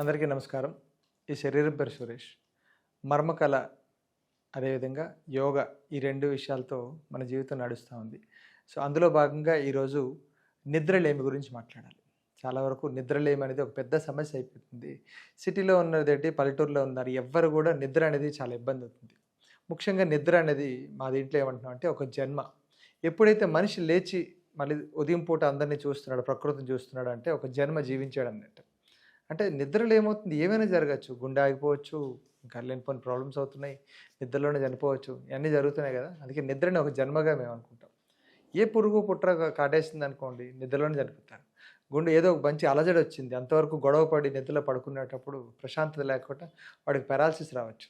అందరికీ నమస్కారం. ఈ శరీరం పేరు సురేష్. మర్మకళ అదేవిధంగా యోగా ఈ రెండు విషయాలతో మన జీవితం నడుస్తూ ఉంది. సో అందులో భాగంగా ఈరోజు నిద్రలేమి గురించి మాట్లాడాలి. చాలా వరకు నిద్రలేమి అనేది ఒక పెద్ద సమస్య అయిపోతుంది. సిటీలో ఉన్నదేంటి పల్లెటూరులో ఉన్నారు ఎవ్వరు కూడా నిద్ర అనేది చాలా ఇబ్బంది అవుతుంది. ముఖ్యంగా నిద్ర అనేది మా దీంట్లో ఏమంటున్నాం అంటే ఒక జన్మ. ఎప్పుడైతే మనిషి లేచి మళ్ళీ ఉదయం పూట అందరినీ చూస్తున్నాడు ప్రకృతిని చూస్తున్నాడు అంటే ఒక జన్మ జీవించాడు అన్నట్టు అంటే నిద్రలో ఏమవుతుంది ఏమైనా జరగచ్చు. గుండె ఆగిపోవచ్చు. ఇంకా లేనిపోని ప్రాబ్లమ్స్ అవుతున్నాయి. నిద్రలోనే చనిపోవచ్చు. ఇవన్నీ జరుగుతున్నాయి కదా. అందుకే నిద్రని ఒక జన్మగా మేము అనుకుంటాం. ఏ పురుగు పుట్ర కాటేసింది అనుకోండి నిద్రలోనే చనిపోతారు. గుండె ఏదో ఒక మంచి అలజడి వచ్చింది. అంతవరకు గొడవ పడి నిద్రలో పడుకునేటప్పుడు ప్రశాంతత లేకుండా వాడికి పెరాలసిస్ రావచ్చు.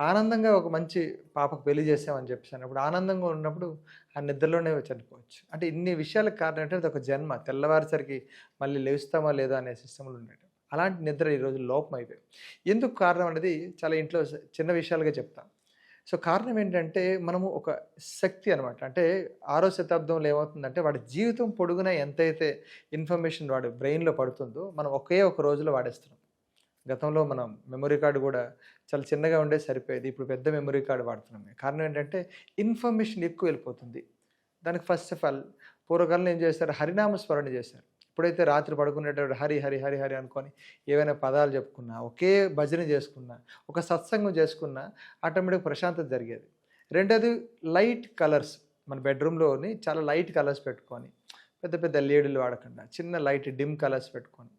ఆనందంగా ఒక మంచి పాపకు పెళ్ళి చేసామని చెప్పేసాను. అప్పుడు ఆనందంగా ఉన్నప్పుడు ఆ నిద్రలోనే చనిపోవచ్చు. అంటే ఇన్ని విషయాలకు కారణం ఏంటంటే అది ఒక జన్మ. తెల్లవారిసరికి మళ్ళీ లేస్తామా లేదా అనే సిస్టంలో ఉండేటప్పుడు. అలాంటి నిద్ర ఈరోజు లోపం అయిపోయి ఎందుకు కారణం అనేది చాలా ఇంట్లో చిన్న విషయాలుగా చెప్తాం. సో కారణం ఏంటంటే మనము ఒక శక్తి అనమాట అంటే ఆరో శతాబ్దంలో ఏమవుతుందంటే వాడి జీవితం పొడుగున ఎంతైతే ఇన్ఫర్మేషన్ వాడి బ్రెయిన్లో పడుతుందో మనం ఒకే ఒక రోజులో వాడేస్తున్నాం. గతంలో మనం మెమరీ కార్డు కూడా చాలా చిన్నగా ఉండే సరిపోయేది. ఇప్పుడు పెద్ద మెమరీ కార్డు వాడుతున్నాం. కారణం ఏంటంటే ఇన్ఫర్మేషన్ ఎక్కువ వెళ్ళిపోతుంది. దానికి ఫస్ట్ ఆఫ్ ఆల్ పూర్వకాలంలో ఏం చేస్తారు హరినామ స్మరణ చేశారు. ఎప్పుడైతే రాత్రి పడుకునేటప్పుడు హరి హరి హరి హరి అనుకొని ఏవైనా పదాలు చెప్పుకున్నా ఒకే భజన చేసుకున్నా ఒక సత్సంగం చేసుకున్నా ఆటోమేటిక్ ప్రశాంతత జరిగేది. రెండోది లైట్ కలర్స్. మన బెడ్రూమ్లోని చాలా లైట్ కలర్స్ పెట్టుకొని పెద్ద పెద్ద లేడులు వాడకుండా చిన్న లైట్ డిమ్ కలర్స్ పెట్టుకొని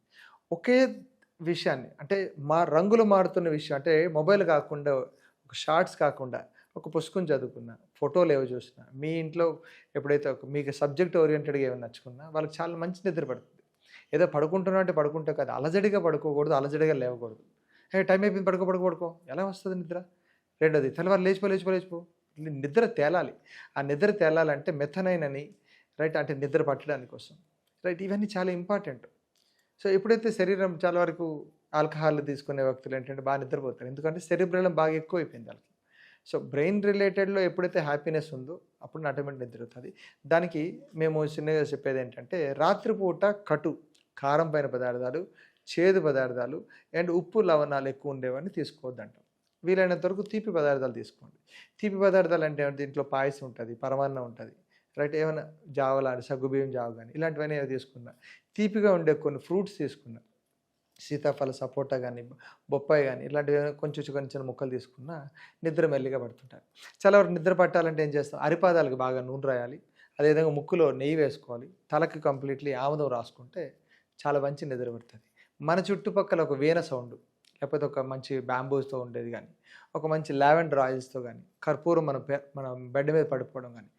ఒకే విషయాన్ని అంటే మా రంగులు మారుతున్న విషయం అంటే మొబైల్ కాకుండా షార్ట్స్ కాకుండా ఒక పుస్తకం చదువుకున్నా ఫోటోలు ఏవో చూసినా మీ ఇంట్లో ఎప్పుడైతే ఒక మీకు సబ్జెక్ట్ ఓరియంటెడ్గా ఏమైనా నచ్చుకున్నా వాళ్ళకి చాలా మంచి నిద్ర పడుతుంది. ఏదో పడుకుంటున్నా అంటే పడుకుంటే కాదు అలజడిగా పడుకోకూడదు అలజడిగా లేవకూడదు. ఏ టైం అయిపోయింది పడుకో పడుకో పడుకో. ఎలా వస్తుంది నిద్ర? రెండోది తెల్లవారు లేచిపో లేచిపో లేచిపో. నిద్ర తేలాలి. ఆ నిద్ర తేలాలంటే మెథనైనని అని రైట్ అంటే నిద్ర పట్టడానికి కోసం. రైట్ ఇవన్నీ చాలా ఇంపార్టెంట్. సో ఎప్పుడైతే శరీరం చాలా వరకు ఆల్కహాల్ తీసుకునే వ్యక్తులు ఏంటంటే బాగా నిద్రపోతారు. ఎందుకంటే శరీరం బాగా ఎక్కువ అయిపోయింది వాళ్ళకి. సో బ్రెయిన్ రిలేటెడ్లో ఎప్పుడైతే హ్యాపీనెస్ ఉందో అప్పుడు నటమెంట్ నిద్ర అవుతుంది దానికి మేము చిన్నగా చెప్పేది ఏంటంటే రాత్రిపూట కటు కారం పైన పదార్థాలు చేదు పదార్థాలు అండ్ ఉప్పు లవణాలు ఎక్కువ ఉండేవన్నీ తీసుకోవద్దంటాం. వీలైనంత వరకు తీపి పదార్థాలు తీసుకోండి. తీపి పదార్థాలు అంటే దీంట్లో పాయసం ఉంటుంది పరమాన్నం ఉంటుంది రైట్? ఏమైనా జావ లాంటి సగ్గుబియ్యం జావ కానీ ఇలాంటివన్నీ ఏదో తీసుకున్నా తీపిగా ఉండే కొన్ని ఫ్రూట్స్ తీసుకున్నా సీతాఫల సపోటా కానీ బొప్పాయి కానీ ఇలాంటివి కొంచెం కొంచెం చిన్న ముక్కలు తీసుకున్నా నిద్ర మెల్లిగా పడుతుంటారు. చాలా వరకు నిద్ర పట్టాలంటే ఏం చేస్తాం? అరిపాదాలకు బాగా నూనె రాయాలి. అదేవిధంగా ముక్కులో నెయ్యి వేసుకోవాలి. తలకి కంప్లీట్లీ ఆముదం రాసుకుంటే చాలా మంచి నిద్ర పడుతుంది. మన చుట్టుపక్కల ఒక వీణ సౌండ్. లేకపోతే ఒక మంచి బ్యాంబూస్తో ఉండేది కానీ ఒక మంచి లావెండర్ ఆయిల్స్తో కానీ కర్పూరం మన మన బెడ్ మీద పడిపోవడం కానీ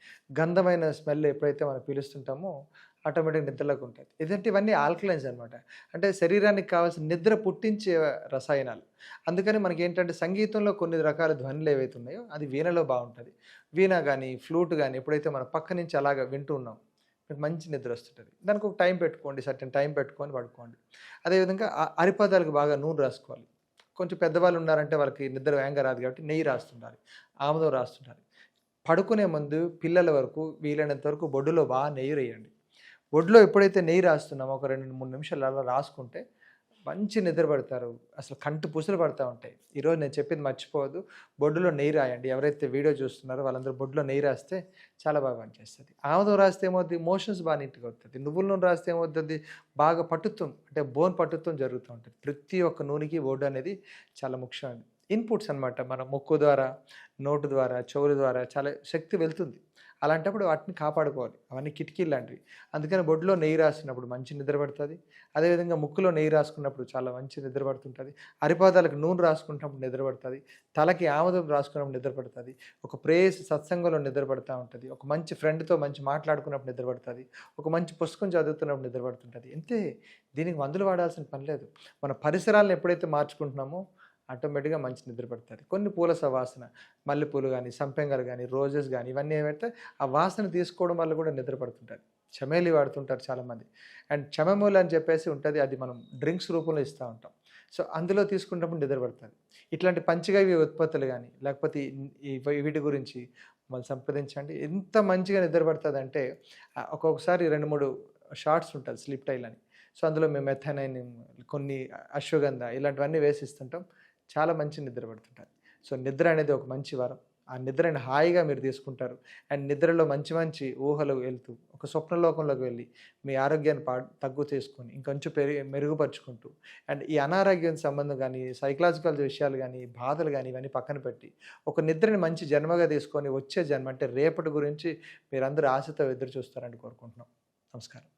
గంధమైన స్మెల్ ఎప్పుడైతే మనం పీలుస్తుంటామో ఆటోమేటిక్ నిద్రలోకి ఉంటుంది ఇదంటే ఇవన్నీ ఆల్కలైన్స్ అనమాట అంటే శరీరానికి కావాల్సిన నిద్ర పుట్టించే రసాయనాలు. అందుకని మనకి ఏంటంటే సంగీతంలో కొన్ని రకాల ధ్వనులు ఏవైతే ఉన్నాయో అది వీణలో బాగుంటుంది. వీణ కానీ ఫ్లూట్ కానీ ఎప్పుడైతే మన పక్క నుంచి అలాగ వింటూ ఉన్నాం మీకు మంచి నిద్ర వస్తుంటుంది. దానికి ఒక టైం పెట్టుకోండి సర్టెన్ టైం పెట్టుకొని పడుకోండి. అదేవిధంగా ఆ బాగా నూనె రాసుకోవాలి. కొంచెం పెద్దవాళ్ళు ఉన్నారంటే వాళ్ళకి నిద్ర వేగంగా రాదు కాబట్టి నెయ్యి రాస్తుండాలి ఆముదం రాస్తుండాలి. పడుకునే ముందు పిల్లల వరకు వీలైనంత వరకు బొడ్డులో బాగా నెయ్యి రేయండి ఒడ్లో ఎప్పుడైతే నెయ్యి రాస్తున్నామో ఒక రెండు మూడు నిమిషాలు అలా రాసుకుంటే మంచి నిద్ర పడతారు. అసలు కంటి పుసులు పడతా ఉంటాయి. ఈరోజు నేను చెప్పింది మర్చిపోవద్దు. బొడ్డులో నెయ్యి రాయండి. ఎవరైతే వీడియో చూస్తున్నారో వాళ్ళందరూ బొడ్డులో నెయ్యి రాస్తే చాలా బాగా పనిచేస్తుంది. ఆముదం రాస్తే ఏమవుతుంది మోషన్స్ బాగా నీట్గా అవుతుంది నువ్వుల నూనె రాస్తే ఏమవుతుంది బాగా పట్టుత్వం అంటే బోన్ పట్టుత్వం జరుగుతూ ఉంటుంది. ప్రతి ఒక్క నూనెకి బొడ్డు అనేది చాలా ముఖ్యమైనది. ఇన్పుట్స్ అన్నమాట. మన ముక్కు ద్వారా నోటు ద్వారా చెవుల ద్వారా చాలా శక్తి వెళ్తుంది. అలాంటప్పుడు వాటిని కాపాడుకోవాలి. అవన్నీ కిటికీలు లాంటివి. అందుకని బొడ్లో నెయ్యి రాసినప్పుడు మంచి నిద్ర పడుతుంది. అదేవిధంగా ముక్కులో నెయ్యి రాసుకున్నప్పుడు చాలా మంచి నిద్ర పడుతుంటుంది. అరిపాదాలకు నూనె రాసుకున్నప్పుడు నిద్ర పడుతుంది. తలకి ఆముదం రాసుకున్నప్పుడు నిద్ర పడుతుంది. ఒక ప్రేయస్ సత్సంగంలో నిద్ర పడుతూ ఉంటుంది. ఒక మంచి ఫ్రెండ్తో మంచి మాట్లాడుకున్నప్పుడు నిద్ర పడుతుంది. ఒక మంచి పుస్తకం చదువుతున్నప్పుడు నిద్ర పడుతుంటుంది. అంతే దీనికి మందులు వాడాల్సిన పని లేదు. మన పరిసరాలను ఎప్పుడైతే మార్చుకుంటున్నామో ఆటోమేటిక్గా మంచి నిద్ర పడుతుంది కొన్ని పూల సవాసన మల్లెపూలు కానీ సంపెంగలు కానీ రోజెస్ కానీ ఇవన్నీ ఏమైతే ఆ వాసన తీసుకోవడం వల్ల కూడా నిద్ర పడుతుంటారు. చమేలి వాడుతుంటారు చాలామంది. అండ్ చమమూలు అని చెప్పేసి ఉంటుంది అది మనం డ్రింక్స్ రూపంలో ఇస్తూ ఉంటాం. సో అందులో తీసుకున్నప్పుడు నిద్ర పడుతుంది ఇట్లాంటి ఇవి ఉత్పత్తులు కానీ లేకపోతే వీటి గురించి మళ్ళీ సంప్రదించండి. ఎంత మంచిగా నిద్ర పడుతుంది అంటే ఒక్కొక్కసారి రెండు మూడు షార్ట్స్ ఉంటుంది స్లిప్ టైల్ అని. సో అందులో మేము మెథనైన్ కొన్ని అశ్వగంధ ఇలాంటివన్నీ వేసిస్తుంటాం చాలా మంచి నిద్ర పడుతుంటారు సో నిద్ర అనేది ఒక మంచి వరం. ఆ నిద్రని హాయిగా మీరు తీసుకుంటారు. అండ్ నిద్రలో మంచి మంచి ఊహలు వెళ్తూ ఒక స్వప్నలోకంలోకి వెళ్ళి మీ ఆరోగ్యాన్ని పా తగ్గు చేసుకొని ఇంకొంచెం పెరి మెరుగుపరుచుకుంటూ అండ్ ఈ అనారోగ్యం సంబంధం కానీ సైకలాజికల్ విషయాలు కానీ బాధలు కానీ ఇవన్నీ పక్కన పెట్టి ఒక నిద్రని మంచి జన్మగా తీసుకొని వచ్చే జన్మ అంటే రేపటి గురించి మీరందరూ ఆశతో ఎదురు చూస్తారని కోరుకుంటున్నాం. నమస్కారం.